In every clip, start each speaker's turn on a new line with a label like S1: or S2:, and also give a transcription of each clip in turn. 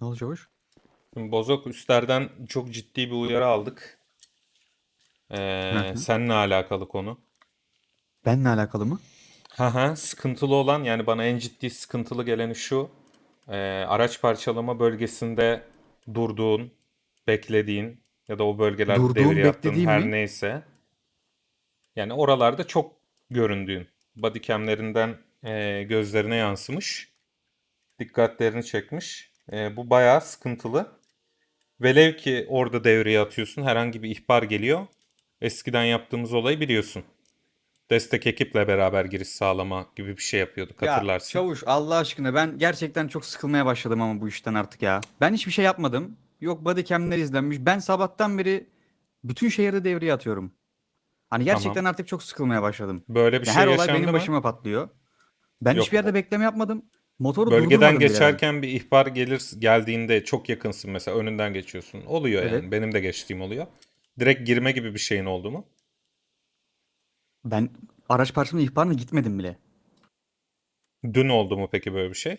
S1: Ne oldu çavuş?
S2: Bozok üstlerden çok ciddi bir uyarı aldık. Ee, seninle alakalı konu.
S1: Benle alakalı mı?
S2: Haha, sıkıntılı olan yani bana en ciddi sıkıntılı geleni şu. Ee, araç parçalama bölgesinde durduğun, beklediğin ya da o bölgelerde
S1: Durduğum,
S2: devre yaptığın
S1: beklediğim
S2: her
S1: mi?
S2: neyse. Yani oralarda çok göründüğün. Bodycamlerinden e, gözlerine yansımış. Dikkatlerini çekmiş. E, bu bayağı sıkıntılı. Velev ki orada devreye atıyorsun, herhangi bir ihbar geliyor. Eskiden yaptığımız olayı biliyorsun. Destek ekiple beraber giriş sağlama gibi bir şey yapıyorduk
S1: Ya
S2: hatırlarsın.
S1: çavuş Allah aşkına ben gerçekten çok sıkılmaya başladım ama bu işten artık ya. Ben hiçbir şey yapmadım. Yok bodycam'ler izlenmiş. Ben sabahtan beri bütün şehirde devreye atıyorum. Hani gerçekten
S2: Tamam.
S1: artık çok sıkılmaya başladım.
S2: Böyle bir
S1: Ya
S2: şey
S1: her olay
S2: yaşandı
S1: benim
S2: mı?
S1: başıma patlıyor. Ben
S2: Yok.
S1: hiçbir yerde bekleme yapmadım. Motoru
S2: Bölgeden
S1: durdurmadım bile ben.
S2: geçerken bir ihbar gelir geldiğinde çok yakınsın mesela önünden geçiyorsun. Oluyor yani.
S1: Evet.
S2: Benim de geçtiğim oluyor. Direkt girme gibi bir şeyin oldu mu?
S1: Ben araç parçamın ihbarına gitmedim bile.
S2: Dün oldu mu peki böyle bir şey?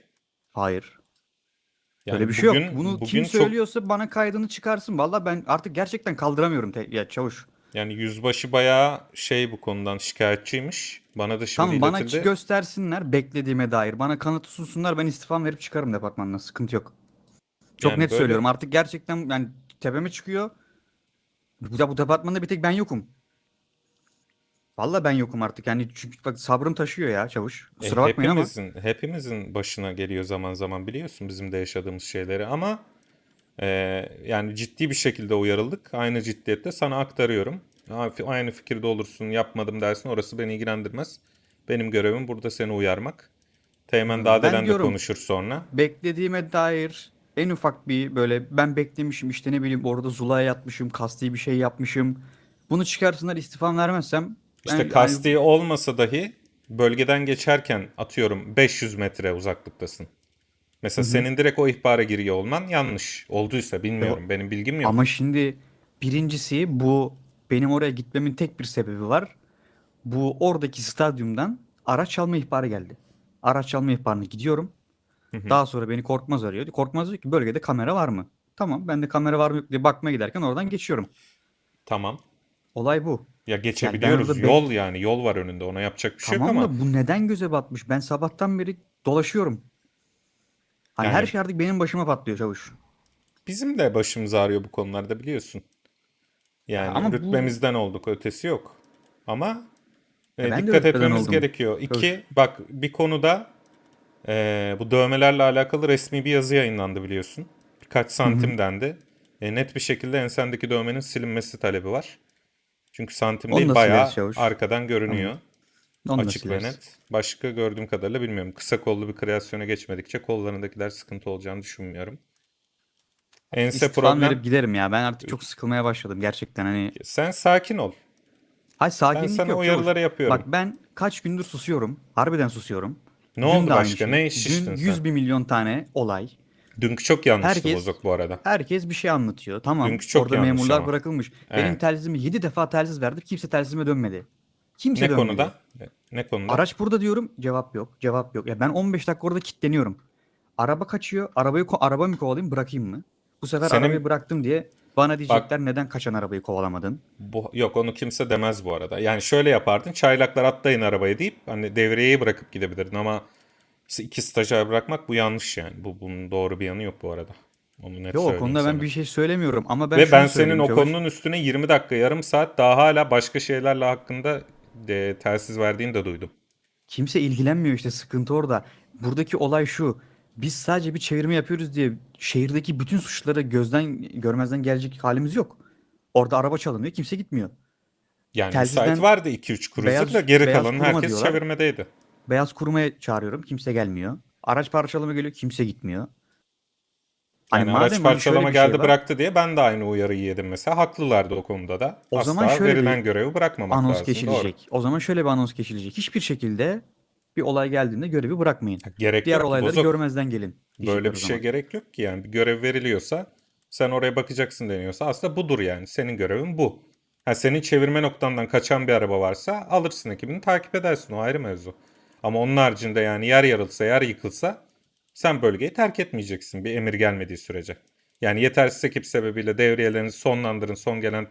S1: Hayır.
S2: Yani
S1: Öyle bir şey yok. Bunu kim
S2: çok-
S1: söylüyorsa bana kaydını çıkarsın. Valla ben artık gerçekten kaldıramıyorum te- ya çavuş.
S2: Yani yüzbaşı bayağı şey bu konudan şikayetçiymiş. Bana da şimdi
S1: Tamam bana
S2: iletildi.
S1: göstersinler beklediğime dair. Bana kanıt sunsunlar ben istifam verip çıkarım departmandan. Sıkıntı yok. Çok
S2: Yani
S1: net
S2: böyle-
S1: söylüyorum. Artık gerçekten yani tepeme çıkıyor. Bu da bu departmanda bir tek ben yokum. Valla ben yokum artık. Yani çünkü bak sabrım taşıyor ya çavuş.
S2: E,
S1: Kusura bakmayın ama.
S2: hepimizin, hepimizin başına geliyor zaman zaman biliyorsun bizim de yaşadığımız şeyleri ama e, yani ciddi bir şekilde uyarıldık. Aynı ciddiyette sana aktarıyorum. Aynı fikirde olursun yapmadım dersin orası beni ilgilendirmez. Benim görevim burada seni uyarmak. Teğmen
S1: Ben
S2: Dağdelen de
S1: diyorum-
S2: konuşur sonra.
S1: Beklediğime dair en ufak bir böyle ben beklemişim işte ne bileyim orada zulaya yatmışım. Kasti bir şey yapmışım. Bunu çıkarsınlar istifam vermezsem.
S2: İşte
S1: ben-
S2: kasti olmasa dahi bölgeden geçerken atıyorum 500 metre uzaklıktasın. Mesela senin direkt o ihbara giriyor olman yanlış. Olduysa bilmiyorum. Benim bilgim yok.
S1: Ama şimdi birincisi bu benim oraya gitmemin tek bir sebebi var. Bu oradaki stadyumdan araç çalma ihbarı geldi. Araç çalma ihbarına gidiyorum. Daha sonra beni Korkmaz arıyor. Korkmaz diyor ki bölgede kamera var mı? Tamam ben de kamera var mı yok diye bakmaya giderken oradan geçiyorum.
S2: Tamam.
S1: Olay bu.
S2: Ya geçebiliyoruz.
S1: be-
S2: Yol yani. Yol var önünde. Ona yapacak bir şey
S1: tamam
S2: yok ama.
S1: da bu neden göze batmış? Ben sabahtan beri dolaşıyorum. Hani
S2: Yani-
S1: her şey artık benim başıma patlıyor çavuş.
S2: Bizim de başımız ağrıyor bu konularda biliyorsun. Yani
S1: Ama bu-
S2: rütbemizden olduk. Ötesi yok. Ama e,
S1: E ben de
S2: dikkat
S1: rütbeden
S2: etmemiz
S1: oldum.
S2: gerekiyor. İki, bak bir konuda e, bu dövmelerle alakalı resmi bir yazı yayınlandı biliyorsun. Birkaç santim dendi. E, net bir şekilde ensendeki dövmenin silinmesi talebi var. Çünkü santim
S1: Onu
S2: değil bayağı
S1: çavuş.
S2: arkadan görünüyor.
S1: Onu
S2: Açık ve net. Başka gördüğüm kadarıyla bilmiyorum. Kısa kollu bir kreasyona geçmedikçe kollarındakiler sıkıntı olacağını düşünmüyorum. Ense
S1: İstifam
S2: problem.
S1: verip giderim ya. Ben artık çok sıkılmaya başladım gerçekten hani.
S2: Sen sakin ol.
S1: Hayır sakinlik
S2: sana
S1: yok.
S2: uyarıları yapıyorum.
S1: Bak ben kaç gündür susuyorum. Harbiden susuyorum.
S2: Ne
S1: Dün
S2: oldu başka?
S1: şey.
S2: Ne iş
S1: Dün
S2: içtin
S1: 100
S2: sen?
S1: bir milyon tane olay.
S2: Dünkü çok yanlıştı
S1: Herkes-
S2: bozuk bu arada.
S1: Herkes bir şey anlatıyor. Tamam.
S2: Dünkü çok
S1: orada memurlar
S2: ama.
S1: bırakılmış. Benim
S2: Evet.
S1: telsizimi 7 defa telsiz verdim. Kimse telsizime dönmedi. Kimse
S2: Ne
S1: dönmedi.
S2: konuda? Ne konuda?
S1: Araç burada diyorum. Cevap yok. Cevap yok. Ya ben 15 dakika orada kilitleniyorum. Araba kaçıyor. Arabayı araba mı kovalayayım bırakayım mı? Bu sefer
S2: Senin-
S1: arabayı bıraktım diye bana diyecekler neden kaçan arabayı kovalamadın?
S2: Bu, yok onu kimse demez bu arada. Yani şöyle yapardın. Çaylaklar atlayın arabaya deyip hani devreyi bırakıp gidebilirdin ama işte iki stajyer bırakmak bu yanlış yani. Bu bunun doğru bir yanı yok bu arada. Onu net
S1: Yok o konuda ben
S2: sana.
S1: bir şey söylemiyorum ama ben
S2: Ve ben senin o konunun üstüne 20 dakika yarım saat daha hala başka şeylerle hakkında e, telsiz verdiğini de duydum.
S1: Kimse ilgilenmiyor işte sıkıntı orada. Buradaki olay şu. Biz sadece bir çevirme yapıyoruz diye şehirdeki bütün suçları gözden görmezden gelecek halimiz yok. Orada araba çalınıyor kimse gitmiyor.
S2: Yani
S1: Telsizden
S2: müsait vardı 2-3 cruiser
S1: beyaz-
S2: da geri
S1: beyaz kuruma
S2: herkes
S1: diyorlar.
S2: çevirmedeydi.
S1: Beyaz kurumaya çağırıyorum kimse gelmiyor. Araç parçalama geliyor kimse gitmiyor. Hani
S2: Yani
S1: madem
S2: araç
S1: hani şöyle
S2: parçalama
S1: şey
S2: geldi
S1: var,
S2: bıraktı diye ben de aynı uyarıyı yedim mesela. Haklılardı o konuda da.
S1: O
S2: Asla
S1: zaman şöyle
S2: verilen
S1: bir
S2: görevi bırakmamak
S1: anons
S2: lazım. Doğru.
S1: geçilecek. O zaman şöyle bir anons geçilecek. Hiçbir şekilde bir olay geldiğinde görevi bırakmayın.
S2: Gerek
S1: Diğer
S2: yok.
S1: olayları
S2: Bozok.
S1: görmezden gelin.
S2: Böyle bir şey
S1: zaman.
S2: gerek yok ki yani. Bir görev veriliyorsa sen oraya bakacaksın deniyorsa aslında budur yani. Senin görevin bu. Ha senin çevirme noktandan kaçan bir araba varsa alırsın ekibini takip edersin o ayrı mevzu. Ama onun haricinde yani yer yarılsa yer yıkılsa Sen bölgeyi terk etmeyeceksin bir emir gelmediği sürece. Yani yetersiz ekip sebebiyle devriyelerinizi sonlandırın, son gelen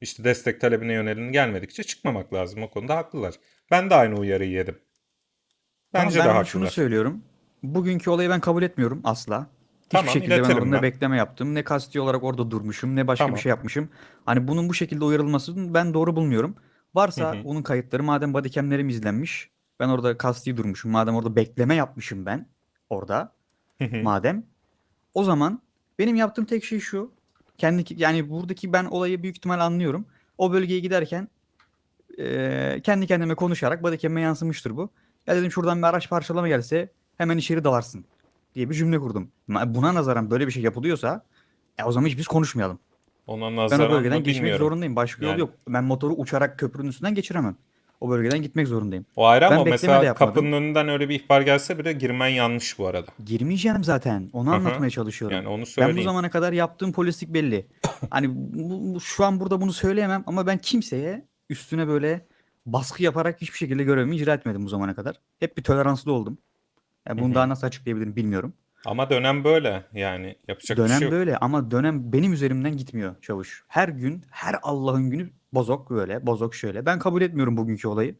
S2: işte destek talebine yönelin gelmedikçe çıkmamak lazım. O konuda haklılar. Ben de aynı uyarıyı yedim. Bence
S1: Tamam,
S2: de
S1: ben şunu
S2: haklılar.
S1: söylüyorum. Bugünkü olayı ben kabul etmiyorum asla. Hiçbir
S2: Tamam,
S1: şekilde ben orada
S2: ben.
S1: bekleme yaptım. Ne kasti olarak orada durmuşum ne başka
S2: Tamam.
S1: bir şey yapmışım. Hani bunun bu şekilde uyarılmasını ben doğru bulmuyorum. Varsa
S2: Hı hı.
S1: onun kayıtları madem bodycamlerim izlenmiş. Ben orada kasti durmuşum. Madem orada bekleme yapmışım ben orada. Madem. O zaman benim yaptığım tek şey şu. Kendi yani buradaki ben olayı büyük ihtimal anlıyorum. O bölgeye giderken eee, kendi kendime konuşarak bodycam'e yansımıştır bu. Ya dedim şuradan bir araç parçalama gelse hemen içeri dalarsın diye bir cümle kurdum. Buna nazaran böyle bir şey yapılıyorsa e, o zaman hiç biz konuşmayalım.
S2: Ona
S1: Ben
S2: nazaran
S1: o bölgeden geçmek
S2: bilmiyorum.
S1: zorundayım. Başka
S2: Yani.
S1: yol yok. Ben motoru uçarak köprünün üstünden geçiremem. O bölgeden gitmek zorundayım.
S2: O ayrı
S1: Ben
S2: ama mesela kapının önünden öyle bir ihbar gelse bile girmen yanlış bu arada.
S1: Girmeyeceğim zaten. Onu
S2: Hı hı.
S1: anlatmaya çalışıyorum.
S2: Yani onu
S1: Ben bu
S2: söyleyeyim.
S1: zamana kadar yaptığım polislik belli. Hani bu- bu- şu an burada bunu söyleyemem ama ben kimseye üstüne böyle baskı yaparak hiçbir şekilde görevimi icra etmedim bu zamana kadar. Hep bir toleranslı oldum. Yani bunu
S2: hı.
S1: daha nasıl açıklayabilirim bilmiyorum.
S2: Ama dönem böyle yani yapacak bir
S1: dönem
S2: şey yok.
S1: böyle ama dönem benim üzerimden gitmiyor çavuş. Her gün, her Allah'ın günü bozok böyle, bozok şöyle. Ben kabul etmiyorum bugünkü olayı.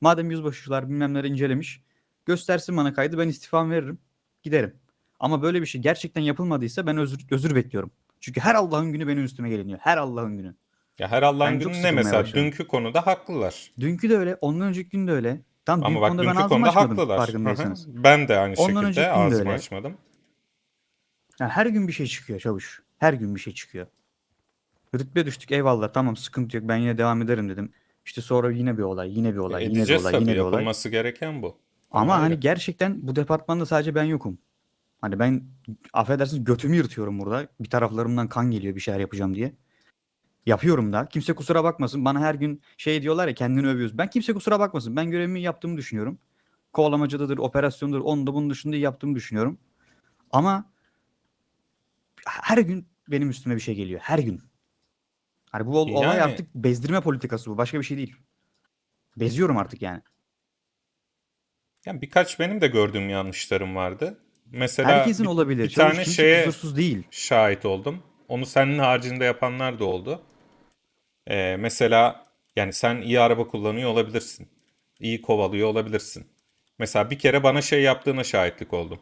S1: Madem yüzbaşılar bilmem neler incelemiş, göstersin bana kaydı ben istifam veririm, giderim. Ama böyle bir şey gerçekten yapılmadıysa ben özür, özür bekliyorum. Çünkü her Allah'ın günü benim üstüme geliniyor. Her Allah'ın günü.
S2: Ya her Allah'ın
S1: Ben çok
S2: günü ne
S1: sıkılmaya
S2: mesela
S1: başladım.
S2: dünkü konuda haklılar.
S1: Dünkü de öyle, ondan önceki gün de öyle. Tam
S2: Ama bak
S1: konuda ben
S2: dünkü
S1: ağzımı
S2: konuda
S1: açmadım
S2: haklılar. Hı hı.
S1: farkındaysanız.
S2: Ben de aynı
S1: Ondan
S2: şekilde
S1: gün de
S2: ağzımı
S1: öyle.
S2: açmadım.
S1: Yani her gün bir şey çıkıyor çavuş. Her gün bir şey çıkıyor. Rütbe düştük eyvallah tamam sıkıntı yok ben yine devam ederim dedim. İşte sonra yine bir olay, yine bir olay, yine bir
S2: Edeceğiz
S1: olay,
S2: tabii
S1: yine bir olay.
S2: yapılması gereken bu.
S1: Ama
S2: ayrı.
S1: hani gerçekten bu departmanda sadece ben yokum. Hani ben affedersiniz götümü yırtıyorum burada. Bir taraflarımdan kan geliyor bir şeyler yapacağım diye. Yapıyorum da. Kimse kusura bakmasın. Bana her gün şey diyorlar ya kendini övüyoruz. Ben kimse kusura bakmasın. Ben görevimi yaptığımı düşünüyorum. Kovalamacadadır, operasyondur, onu da bunun dışında yaptığımı düşünüyorum. Ama her gün benim üstüme bir şey geliyor. Her gün. Hani bu ol- olay
S2: Yani-
S1: artık bezdirme politikası bu. Başka bir şey değil. Beziyorum artık yani.
S2: Yani birkaç benim de gördüğüm yanlışlarım vardı. Mesela
S1: Herkesin
S2: bir,
S1: olabilir.
S2: bir
S1: Çavuş
S2: tane
S1: kimse
S2: şeye
S1: kusursuz değil.
S2: şahit oldum. Onu senin haricinde yapanlar da oldu. Ee, mesela yani sen iyi araba kullanıyor olabilirsin. İyi kovalıyor olabilirsin. Mesela bir kere bana şey yaptığına şahitlik oldum.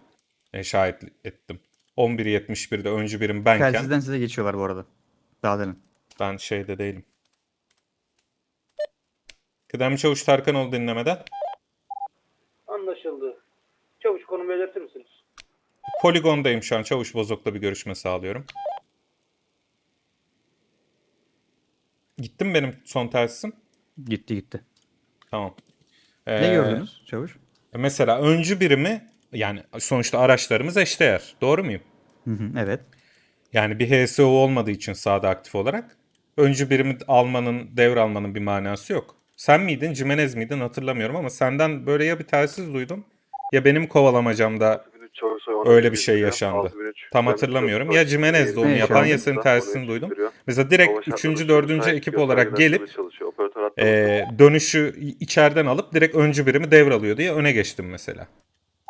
S2: E, şahit ettim. 11.71'de öncü birim benken
S1: Telsizden size geçiyorlar bu arada. Daha demin.
S2: ben şeyde değilim. Kıdemli Çavuş Tarkanoğlu dinlemede.
S3: Anlaşıldı. Çavuş konumu belirtir misiniz?
S2: Poligondayım şu an. Çavuş Bozok'la bir görüşme sağlıyorum. Gitti mi benim son telsisim?
S1: Gitti gitti.
S2: Tamam.
S1: Ne
S2: Ee,
S1: gördünüz çavuş?
S2: Mesela öncü birimi yani sonuçta araçlarımız eşdeğer. Doğru muyum?
S1: Hı hı, evet.
S2: Yani bir HSO olmadığı için sahada aktif olarak öncü birimi almanın, devralmanın bir manası yok. Sen miydin, Cimenez miydin hatırlamıyorum ama senden böyle ya bir telsiz duydum ya benim kovalamacamda öyle bir şey yaşandı. Tam hatırlamıyorum. Ya Cimenez'de onu yapan ya senin telsizini duydum. Mesela direkt 3. 4. ekip olarak gelip e, dönüşü içeriden alıp direkt öncü birimi devralıyor diye öne geçtim mesela.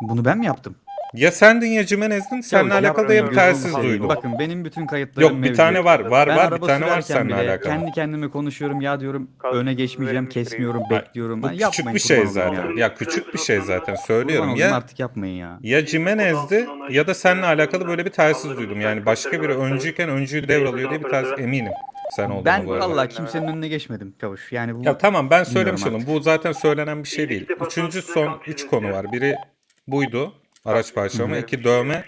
S1: Bunu ben mi yaptım?
S2: Ya sendin ya Cimenez'din. Seninle
S1: Çavuş,
S2: alakalı da ya bir
S1: yapmıyorum.
S2: telsiz duydum.
S1: Bakın benim bütün kayıtlarım
S2: Yok bir
S1: mevcut.
S2: tane var. Var
S1: Ben
S2: var bir
S1: araba
S2: tane var
S1: sürerken
S2: seninle
S1: bile
S2: alakalı.
S1: kendi kendime konuşuyorum ya diyorum öne geçmeyeceğim,
S3: verin
S1: kesmiyorum,
S3: müşteriye.
S1: bekliyorum.
S2: Bu
S1: Lan
S2: küçük
S1: yapmayın,
S2: bir şey
S1: kurban olayım
S2: zaten.
S1: ya.
S2: Ya küçük bir şey zaten
S1: Kurban
S2: söylüyorum.
S1: olayım
S2: Ya
S1: artık yapmayın ya.
S2: ya Cimenez'di ya da seninle alakalı böyle bir telsiz duydum. Yani başka biri öncüyken öncüyü devralıyor diye bir telsiz eminim. Sen olduğunu
S1: Ben
S2: bu arada.
S1: vallahi kimsenin önüne geçmedim çavuş. Yani bu
S2: Ya tamam ben söylemiş
S1: Bilmiyorum
S2: oldum. Bu zaten söylenen bir şey değil. Üçüncü son üç konu var. Biri buydu. Araç parçalama. iki dövme.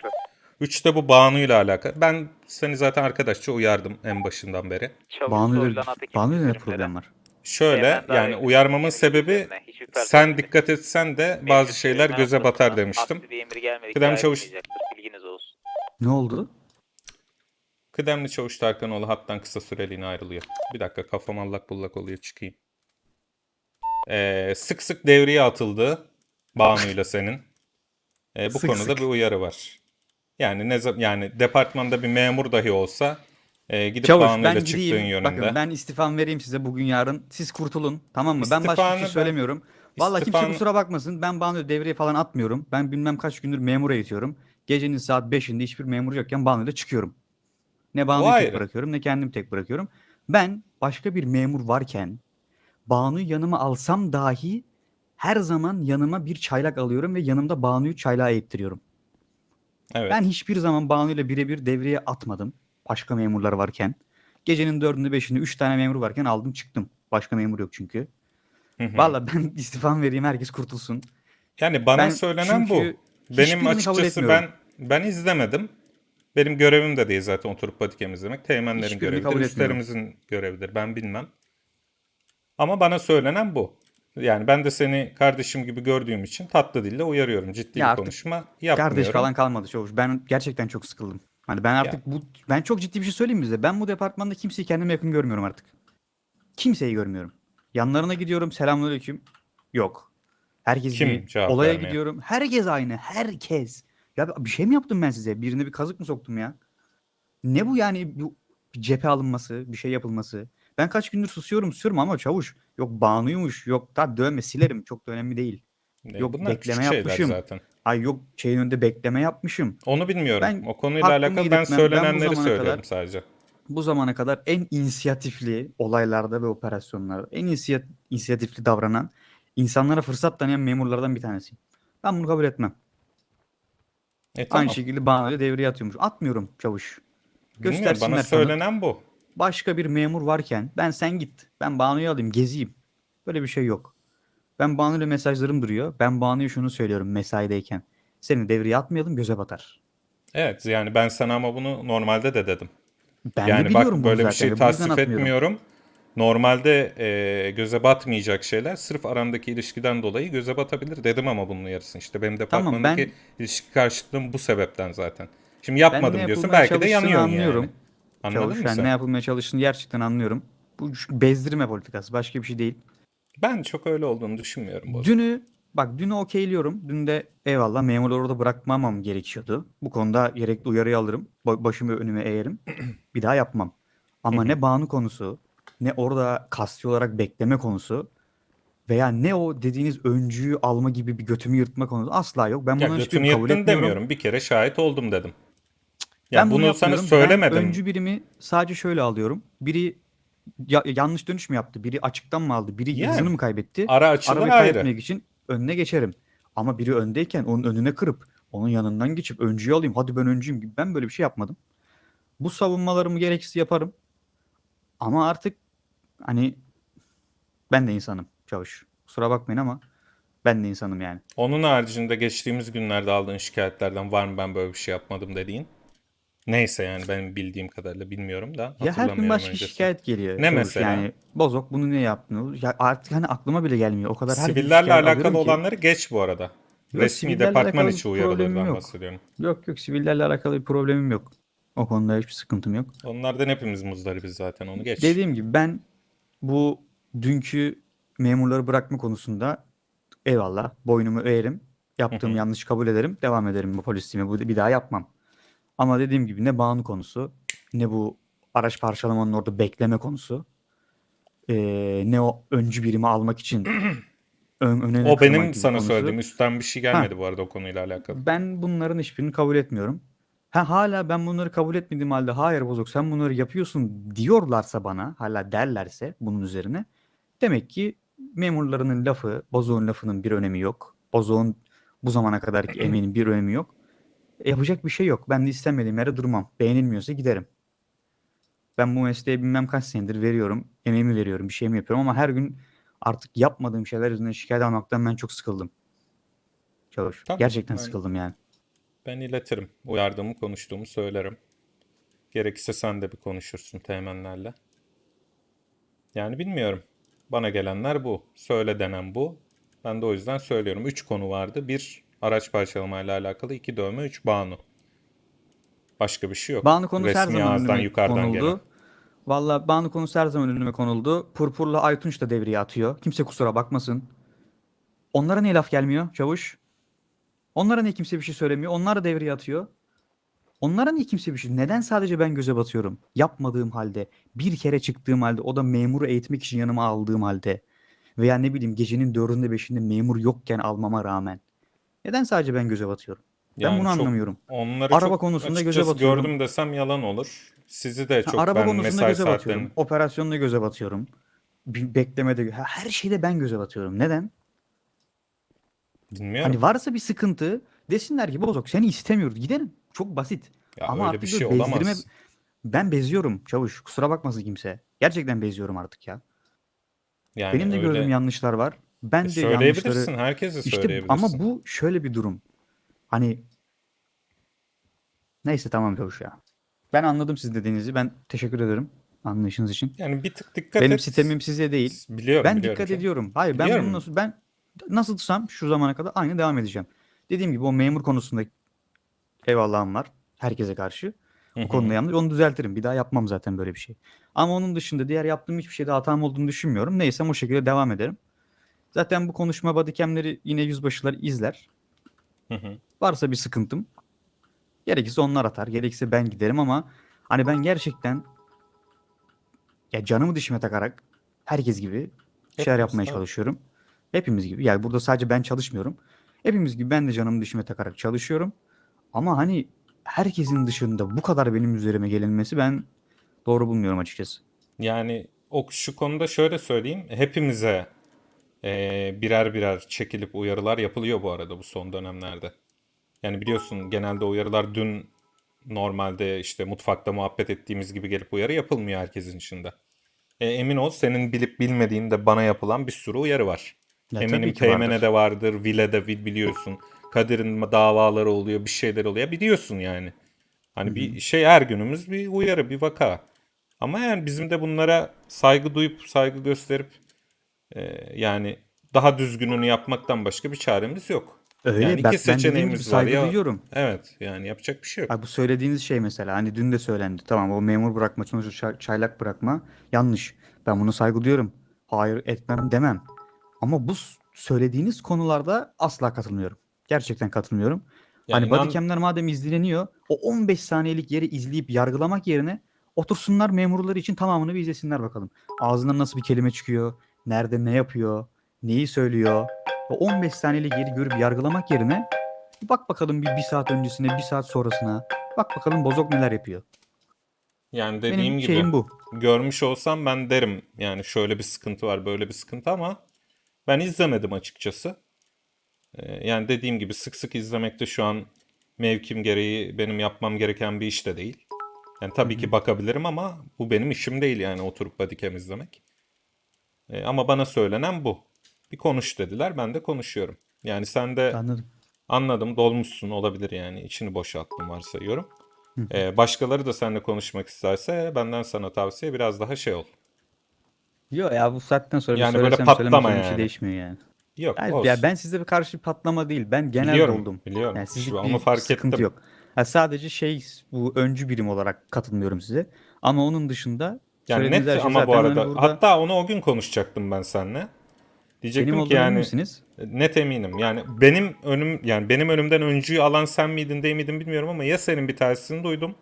S2: Üç de bu Banu'yla alakalı. Ben seni zaten arkadaşça uyardım en başından beri.
S1: Banu'yla Banu'yla ne problem var?
S2: Şöyle yani uyarmamın sebebi sen dikkat etsen de bazı şeyler göze batar demiştim. Kıdem Çavuş-.
S1: Ne oldu?
S2: Kıdemli Çavuş Tarkanoğlu hattan kısa süreliğine ayrılıyor. Bir dakika kafam allak bullak oluyor çıkayım. Ee, sık sık devreye atıldı Banu'yla senin. Ee, bu
S1: Sık
S2: konuda
S1: sık.
S2: bir uyarı var. Yani ne zaman yani departmanda bir memur dahi olsa e, gidip
S1: Çavuş ben
S2: çıktığın
S1: gideyim.
S2: yönünde.
S1: Bakın ben istifam vereyim size bugün yarın. Siz kurtulun. Tamam mı? Ben başka bir
S2: İstifanı
S1: şey
S2: ben-
S1: söylemiyorum. Vallahi kimse
S2: İstifan-
S1: kusura bakmasın. Ben Banu devreye falan atmıyorum. Ben bilmem kaç gündür memura yetiyorum. Gecenin saat 5'inde hiçbir memur yokken Banu'yla çıkıyorum. Ne Banu'yu tek bırakıyorum ne kendim tek bırakıyorum. Ben başka bir memur varken Banu'yu yanıma alsam dahi her zaman yanıma bir çaylak alıyorum ve yanımda Banu'yu çaylağa eğittiriyorum.
S2: Evet.
S1: Ben hiçbir zaman Banu ile birebir devreye atmadım. Başka memurlar varken. Gecenin dördünde beşinde üç tane memur varken aldım çıktım. Başka memur yok çünkü. Valla ben istifam vereyim herkes kurtulsun.
S2: Yani bana
S1: Ben
S2: söylenen bu. Benim açıkçası ben ben izlemedim. Benim görevim de değil zaten oturup bodycam izlemek. Teğmenlerin
S1: Hiçbirini
S2: görevidir, üstlerimizin görevidir. Ben bilmem. Ama bana söylenen bu. Yani ben de seni kardeşim gibi gördüğüm için tatlı dille uyarıyorum. Ciddi
S1: Ya
S2: bir
S1: artık
S2: konuşma yapmıyorum.
S1: Kardeş falan kalmadı çavuş. Ben gerçekten çok sıkıldım. Hani ben artık bu ben çok ciddi bir şey söyleyeyim mi size. Ben bu departmanda kimseyi kendime yakın görmüyorum artık. Kimseyi görmüyorum. Yanlarına gidiyorum. Selamünaleyküm. Yok. Herkes
S2: Kim
S1: bir
S2: cevap
S1: olaya
S2: vermiyor?
S1: gidiyorum. Herkes aynı. Herkes. Ya bir şey mi yaptım ben size? Birine bir kazık mı soktum ya? Ne bu yani bu bir cephe alınması, bir şey yapılması. Ben kaç gündür susuyorum susuyorum ama çavuş. Yok Banu'ymuş. Yok tabi dövme silerim. Çok da önemli değil.
S2: E,
S1: Yok,
S2: Bunlar
S1: bekleme
S2: küçük
S1: yapmışım.
S2: zaten.
S1: Ay yok şeyin önünde bekleme yapmışım.
S2: Onu bilmiyorum.
S1: Ben
S2: o konuyla alakalı ben.
S1: Ben
S2: söylenenleri
S1: zamana
S2: söylüyorum
S1: kadar-
S2: sadece.
S1: bu zamana kadar en inisiyatifli olaylarda ve operasyonlarda en inisiyat- inisiyatifli davranan insanlara fırsat tanıyan memurlardan bir tanesiyim. Ben bunu kabul etmem.
S2: E, tamam.
S1: Aynı şekilde bana öyle devreye atıyormuş. Atmıyorum çavuş.
S2: Bilmiyorum,
S1: göstersinler
S2: Bana
S1: tanık.
S2: söylenen bu.
S1: Başka bir memur varken ben sen git. Ben Banu'yu alayım gezeyim. Böyle bir şey yok. Ben Banu'yla mesajlarım duruyor. Ben Banu'ya şunu söylüyorum mesaideyken. Seni devreye atmayalım göze batar.
S2: Evet yani ben sana ama bunu normalde de dedim.
S1: Ben de
S2: yani
S1: biliyorum
S2: bak
S1: bunu
S2: böyle bir
S1: zaten
S2: şey
S1: bu yüzden
S2: tasvip etmiyorum. Normalde e, göze batmayacak şeyler sırf aramdaki ilişkiden dolayı göze batabilir dedim ama bunun yarısını. İşte benim
S1: Tamam,
S2: departmandaki
S1: ben-
S2: ilişki karşıtlığım bu sebepten zaten. Şimdi yapmadım diyorsun belki de yanıyorsun
S1: anlıyorum.
S2: yani. Anladın mı sen?
S1: ne yapılmaya çalıştığını gerçekten anlıyorum. Bu bezdirme politikası başka bir şey değil.
S2: Ben çok öyle olduğunu düşünmüyorum. Bu.
S1: Dünü bak dünü okeyliyorum. Dün de eyvallah memurları orada bırakmamam gerekiyordu. Bu konuda gerekli uyarıyı alırım. Ba- başımı önüme eğerim. bir daha yapmam. Ama ne Banu konusu ne orada kasti olarak bekleme konusu veya ne o dediğiniz öncüyü alma gibi bir götümü yırtma konusu asla yok. Ben
S2: Ya
S1: bunların hiçbirini kabul etmiyorum.
S2: demiyorum. Bir kere şahit oldum dedim. Ya
S1: Ben bunu
S2: bunu sana
S1: yapmıyorum. Ben
S2: söylemedim.
S1: öncü birimi sadece şöyle alıyorum. Biri ya- yanlış dönüş mü yaptı? Biri açıktan mı aldı? Biri
S2: Yani,
S1: hızını mı kaybetti?
S2: Ara açılar
S1: Arabayı
S2: ayrı.
S1: kaybetmek için önüne geçerim. Ama biri öndeyken onun önüne kırıp onun yanından geçip öncüyü alayım. Hadi ben öncüyüm gibi. Ben böyle bir şey yapmadım. Bu savunmalarımı gerekirse yaparım. Ama artık hani ben de insanım çavuş. Kusura bakmayın ama ben de insanım yani.
S2: Onun haricinde geçtiğimiz günlerde aldığın şikayetlerden var mı ben böyle bir şey yapmadım dediğin? Neyse yani benim bildiğim kadarıyla bilmiyorum da
S1: Ya her gün
S2: hatırlamıyorum
S1: başka
S2: öncesi.
S1: şikayet geliyor.
S2: Ne
S1: çavuş.
S2: mesela?
S1: Yani bozok bunu ne yaptın? Ya artık hani aklıma bile gelmiyor. O kadar her gün
S2: Sivillerle
S1: şikayet
S2: alakalı
S1: alıyorum ki.
S2: olanları geç bu arada.
S1: Yok,
S2: Resmi
S1: sivillerle
S2: departman
S1: alakalı
S2: içi
S1: bir problemim
S2: uyarılardan
S1: yok.
S2: bahsediyorum.
S1: Yok yok sivillerle alakalı bir problemim yok. O konuda hiçbir sıkıntım yok.
S2: Onlardan hepimiz muzdaribiz zaten onu geç.
S1: Dediğim gibi ben bu dünkü memurları bırakma konusunda eyvallah boynumu eğerim. Yaptığım
S2: Hı hı.
S1: yanlış kabul ederim. Devam ederim bu polisliğime. Bu bir daha yapmam. Ama dediğim gibi ne Banu konusu ne bu araç parçalamanın orada bekleme konusu eee, ne o öncü birimi almak için ön, öne
S2: O benim sana
S1: konusu.
S2: söylediğim üstten bir şey gelmedi bu arada o konuyla alakalı.
S1: Ben bunların hiçbirini kabul etmiyorum. Ha hala ben bunları kabul etmediğim halde hayır bozuk sen bunları yapıyorsun diyorlarsa bana hala derlerse bunun üzerine demek ki memurlarının lafı bozuğun lafının bir önemi yok. Bozuğun bu zamana kadarki emeğinin bir önemi yok. Yapacak bir şey yok. Ben de istemediğim yere durmam. Beğenilmiyorsa giderim. Ben bu mesleğe bilmem kaç senedir veriyorum. Emeğimi veriyorum. Bir şeyimi yapıyorum ama her gün artık yapmadığım şeyler yüzünden şikayet almaktan ben çok sıkıldım. Çavuş.
S2: Tamam,
S1: Gerçekten
S2: ben-
S1: sıkıldım yani.
S2: Ben iletirim. Uyardığımı konuştuğumu söylerim. Gerekirse sen de bir konuşursun teğmenlerle. Yani bilmiyorum. Bana gelenler bu. Söyle denen bu. Ben de o yüzden söylüyorum. Üç konu vardı. Bir araç parçalamayla alakalı. iki dövme. Üç Banu. Başka bir şey yok.
S1: Banu konusu her
S2: Resmi
S1: zaman
S2: ağızdan
S1: önüme
S2: yukarıdan
S1: konuldu.
S2: gelen.
S1: Valla Banu konusu her zaman önüme konuldu. Purpur'la Aytunç da devreye atıyor. Kimse kusura bakmasın. Onlara niye laf gelmiyor çavuş? Onlara niye kimse bir şey söylemiyor? Onlar da devreye atıyor. Onlara niye kimse bir şey? Neden sadece ben göze batıyorum? Yapmadığım halde, bir kere çıktığım halde, o da memuru eğitmek için yanıma aldığım halde veya ne bileyim gecenin dördünde beşinde memur yokken almama rağmen. Neden sadece ben göze batıyorum? Ben
S2: Yani
S1: bunu
S2: çok-
S1: anlamıyorum.
S2: Onları
S1: Araba
S2: çok
S1: konusunda göze
S2: açıkçası
S1: batıyorum.
S2: gördüm desem yalan olur. Sizi de
S1: Ha,
S2: çok
S1: araba
S2: ben
S1: konusunda
S2: mesai
S1: göze batıyorum.
S2: saatlerini
S1: Operasyonda göze batıyorum. Bir beklemede ha, her şeyde ben göze batıyorum. Neden?
S2: bilmiyorum.
S1: Hani varsa bir sıkıntı desinler ki bozok seni istemiyoruz. Gidelim. Çok basit.
S2: Ya
S1: Ama
S2: öyle
S1: artık
S2: bir şey
S1: böyle bezdirme-
S2: olamaz.
S1: Ben beziyorum çavuş. Kusura bakmasın kimse. Gerçekten beziyorum artık ya.
S2: Yani
S1: Benim de
S2: öyle
S1: gördüğüm yanlışlar var. Ben
S2: E,
S1: de
S2: söyleyebilirsin.
S1: yanlışları
S2: Herkese
S1: İşte
S2: söyleyebilirsin.
S1: ama bu şöyle bir durum. Hani neyse tamam çavuş ya. Ben anladım siz dediğinizi. Ben teşekkür ederim anlayışınız için.
S2: yani bir tık dikkat
S1: Benim
S2: et.
S1: sistemim size değil.
S2: Biliyorum,
S1: Ben
S2: biliyorum
S1: dikkat
S2: canım.
S1: ediyorum. Hayır ben
S2: Biliyorum.
S1: bunu nasıl ben nasıl tutsam şu zamana kadar aynı devam edeceğim. Dediğim gibi o memur konusunda eyvallahım var herkese karşı.
S2: Hı hı.
S1: konuda yanlış. Onu düzeltirim. Bir daha yapmam zaten böyle bir şey. Ama onun dışında diğer yaptığım hiçbir şeyde hatam olduğunu düşünmüyorum. Neyse o şekilde devam ederim. Zaten bu konuşma bodycam'leri yine yüzbaşılar izler.
S2: Hı hı.
S1: Varsa bir sıkıntım gerekirse onlar atar. Gerekirse ben giderim ama hani ben gerçekten ya canımı dişime takarak herkes gibi bir şeyler
S2: Hepimiz,
S1: yapmaya
S2: tabii.
S1: çalışıyorum. Hepimiz gibi. Yani burada sadece ben çalışmıyorum. Hepimiz gibi ben de canımı dişime takarak çalışıyorum. Ama hani herkesin dışında bu kadar benim üzerime gelinmesi ben doğru bulmuyorum açıkçası.
S2: Yani o şu konuda şöyle söyleyeyim. Hepimize eee, birer birer çekilip uyarılar yapılıyor bu arada bu son dönemlerde. Yani biliyorsun genelde uyarılar dün normalde işte mutfakta muhabbet ettiğimiz gibi gelip uyarı yapılmıyor herkesin içinde. E, emin ol senin bilip bilmediğin de bana yapılan bir sürü uyarı var.
S1: Ya
S2: Eminim Teğmen'e de vardır, Vile'de bil- biliyorsun. Kadir'in davaları oluyor, bir şeyler oluyor. Biliyorsun yani. Hani bir şey her günümüz bir uyarı, bir vaka. Ama yani bizim de bunlara saygı duyup, saygı gösterip e, yani daha düzgününü yapmaktan başka bir çaremiz yok.
S1: Öyle
S2: yani
S1: bak
S2: iki
S1: ben
S2: seçeneğimiz var
S1: saygı
S2: ya.
S1: duyuyorum.
S2: Evet yani yapacak bir şey yok.
S1: Ay bu söylediğiniz şey mesela hani dün de söylendi. Tamam o memur bırakma sonuçta çay- çaylak bırakma yanlış. Ben bunu saygı duyuyorum. Hayır etmem demem. Ama bu söylediğiniz konularda asla katılmıyorum. Gerçekten katılmıyorum.
S2: Ya
S1: hani
S2: inan-
S1: bodycam'ler madem izleniyor o 15 saniyelik yeri izleyip yargılamak yerine otursunlar memurları için tamamını bir izlesinler bakalım. Ağzından nasıl bir kelime çıkıyor, nerede ne yapıyor, neyi söylüyor. O 15 saniyelik yeri görüp yargılamak yerine bak bakalım bir, bir saat öncesine, bir saat sonrasına. Bak bakalım Bozok neler yapıyor.
S2: Yani dediğim
S1: Benim
S2: gibi
S1: bu.
S2: görmüş olsam ben derim yani şöyle bir sıkıntı var, böyle bir sıkıntı ama ben izlemedim açıkçası. Ee, Yani dediğim gibi sık sık izlemekte şu an mevkim gereği benim yapmam gereken bir iş de değil. Yani tabii ki bakabilirim ama bu benim işim değil yani oturup bodycam izlemek. Ee, Ama bana söylenen bu. Bir konuş dediler, ben de konuşuyorum. Yani sen de
S1: Anladım.
S2: Anladım, dolmuşsun olabilir yani. İçini boşalttım varsayıyorum. Ee, başkaları da seninle konuşmak isterse benden sana tavsiye biraz daha şey ol.
S1: Yok ya bu saatten sonra bir
S2: Yani böyle
S1: söylesem
S2: patlama
S1: söylemesem bir şey
S2: yani.
S1: değişmiyor yani.
S2: Yok
S1: Yani
S2: olsun.
S1: ya ben size bir karşı bir patlama değil. Ben genel
S2: Biliyorum,
S1: oldum.
S2: biliyorum.
S1: Yani sizlik
S2: Şu-
S1: bir
S2: onu fark
S1: sıkıntı
S2: ettim.
S1: yok. Ha, sadece şey bu öncü birim olarak katılmıyorum size. Ama onun dışında
S2: Yani net
S1: şey
S2: ama bu
S1: zaten hani
S2: arada
S1: burada
S2: hatta onu o gün konuşacaktım ben seninle. Diyecektim
S1: benim
S2: ki yani
S1: misiniz?
S2: net eminim. Yani benim önüm yani benim önümden öncüyü alan sen miydin değil miydin bilmiyorum ama ya senin bir tanesini duydum.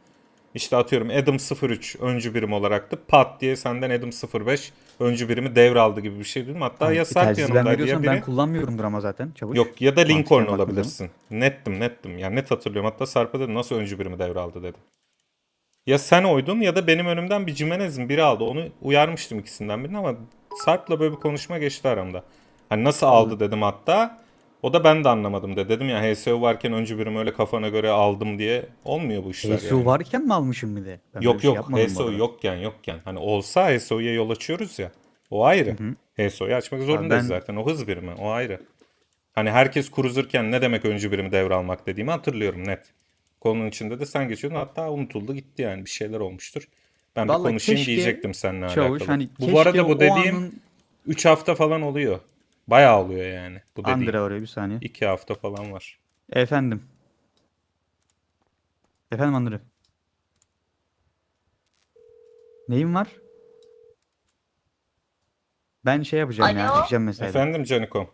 S2: İşte atıyorum Adam 03 öncü birim olaraktı. Pat diye senden Adam 05 öncü birimi devraldı gibi bir şey duydum. Hatta
S1: Hani
S2: ya
S1: bir
S2: Sarp
S1: ben
S2: yanımdaydı ya biri.
S1: ben kullanmıyorumdur ama zaten çavuş.
S2: Yok ya da Lincoln olabilirsin. Nettim nettim. Yani net hatırlıyorum. Hatta Sarp'a dedim nasıl öncü birimi devraldı dedim. Ya sen oydun ya da benim önümden bir Jimenez'in biri aldı. Onu uyarmıştım ikisinden birini ama Sarp'la böyle bir konuşma geçti aramda. Hani nasıl aldı dedim hatta. O da ben de anlamadım de. Dedim ya HSO varken öncü birimi öyle kafana göre aldım diye olmuyor bu işler
S1: HSO
S2: yani.
S1: varken mi almışım bir de? Ben böyle
S2: Yok
S1: şey
S2: yok HSO
S1: arada.
S2: yokken yokken. Hani olsa HSO'ya yol açıyoruz ya. O ayrı. HSO'yu açmak zorundayız
S1: ben-
S2: zaten. O hız birimi. O ayrı. Hani herkes cruiser'ken ne demek öncü birimi devralmak dediğimi hatırlıyorum net. Konunun içinde de sen geçiyordun. Hatta unutuldu gitti yani. Bir şeyler olmuştur. Ben bir
S1: Vallahi
S2: konuşayım
S1: keşke
S2: diyecektim seninle
S1: Çavuş
S2: alakalı.
S1: hani
S2: bu, arada bu dediğim
S1: anın
S2: 3 hafta falan oluyor. Bayağı oluyor yani. Bu dediğim.
S1: Andre oraya bir saniye.
S2: 2 hafta falan var.
S1: Efendim. Efendim Andre. Neyin var? Ben şey yapacağım ya.
S4: Alo?
S1: Çıkacağım mesela.
S2: Efendim Canikom.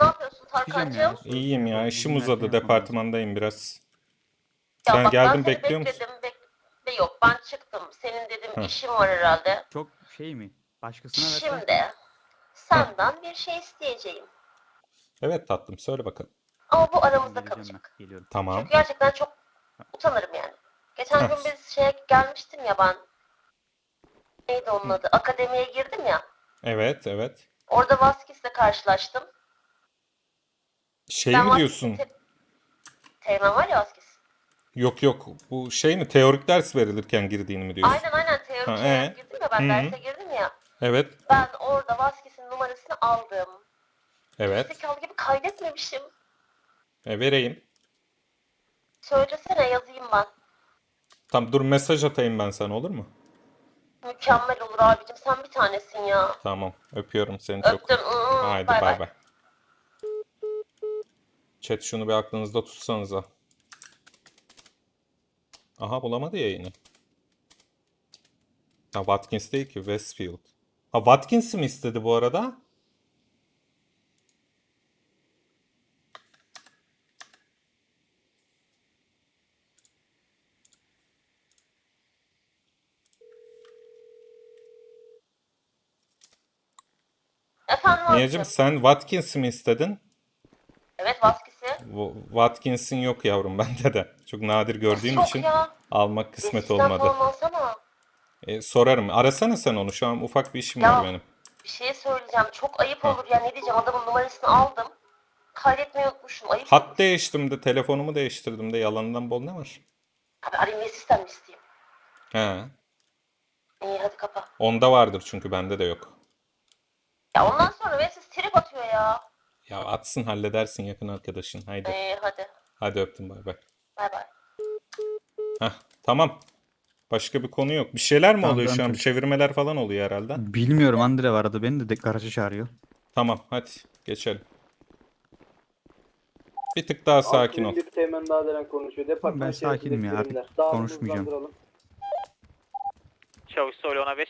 S4: Ne yapıyorsun
S1: ya.
S4: Tarkan'cığım?
S2: İyiyim ya. İşim uzadı.
S1: lazım.
S2: Departmandayım biraz.
S4: Ya
S2: Sen
S4: bak
S2: geldin,
S4: ben seni
S2: bekliyor musun?
S4: bekledim, bek- Yok ben çıktım. Senin dedim
S2: Hı.
S4: işin var herhalde.
S1: Çok şey mi? Başkasına versen.
S4: Şimdi senden bir şey isteyeceğim.
S2: Evet tatlım söyle bakalım.
S4: Ama bu aramızda
S1: Geleceğim
S4: kalacak.
S1: ben, Geliyorum.
S2: Tamam.
S4: Çünkü gerçekten çok utanırım yani. Geçen
S2: Heh.
S4: gün biz şeye gelmiştim ya ben. Neydi onun adı? Akademiye girdim ya.
S2: Evet, evet.
S4: Orada Vaskis'le karşılaştım.
S2: Şey
S4: Ben
S2: mi diyorsun?
S4: te- Teğmen var ya Vaskis.
S2: Yok yok. Bu şey mi? Teorik ders verilirken girdiğini mi diyorsun?
S4: Aynen aynen teorik
S2: Ha, ee?
S4: girdim ya ben
S2: Hı hı.
S4: derse girdim ya.
S2: Evet.
S4: Ben orada Vaskis'in numarasını aldım.
S2: Evet.
S4: Zekalı gibi kaydetmemişim.
S2: E, vereyim.
S4: Söylesene yazayım ben.
S2: Tamam dur mesaj atayım ben sana olur mu?
S4: Mükemmel olur abicim sen bir tanesin ya.
S2: Tamam. Öpüyorum seni çok.
S4: Öptüm.
S2: Haydi
S4: bay.
S2: bay. Chat şunu bir aklınızda tutsanıza. Aha bulamadı yayını. Ha Watkins değil ki Westfield. Ha Watkins'i mi istedi bu arada?
S4: Efendim
S2: Niyacım sen Watkins'i mi istedin?
S4: Evet Vaskis'i.
S2: Watkins'in yok yavrum bende de. Çok nadir gördüğüm
S4: Yok
S2: için
S4: ya.
S2: almak kısmet
S4: Eskiden
S2: olmadı. E, sorarım. Arasana sen onu. Şu an ufak bir işim
S4: Ya.
S2: var benim.
S4: Bir şey söyleyeceğim. Çok ayıp olur ya. Ne diyeceğim? Adamın numarasını aldım. Kaydetmeyi unutmuşum. Ayıp.
S2: Hat değiştim de telefonumu değiştirdim de yalandan bol ne var?
S4: Abi arayayım ve sistem mi isteyeyim?
S2: He.
S4: İyi hadi kapa.
S2: Onda vardır çünkü bende de yok.
S4: Ya ondan sonra Vesis trip atıyor ya.
S2: Ya atsın halledersin yakın arkadaşın. Haydi.
S4: İyi hadi.
S2: Hadi öptüm bay bay.
S4: Bay bay.
S2: Heh, tamam. Başka bir konu yok. Bir şeyler mi
S1: Tamam,
S2: oluyor şu an?
S1: tabii.
S2: Çevirmeler falan oluyor herhalde.
S1: Bilmiyorum Andre var aradı beni de, de garaja çağırıyor.
S2: Tamam hadi geçelim. Bir tık daha sakin ol.
S3: Bir teğmen daha denen konuşuyor. Departman
S1: Ben sakinim ya, artık.
S3: Dağılımı
S1: konuşmayacağım.
S3: hızlandıralım.
S5: Çavuş Soli ona 5.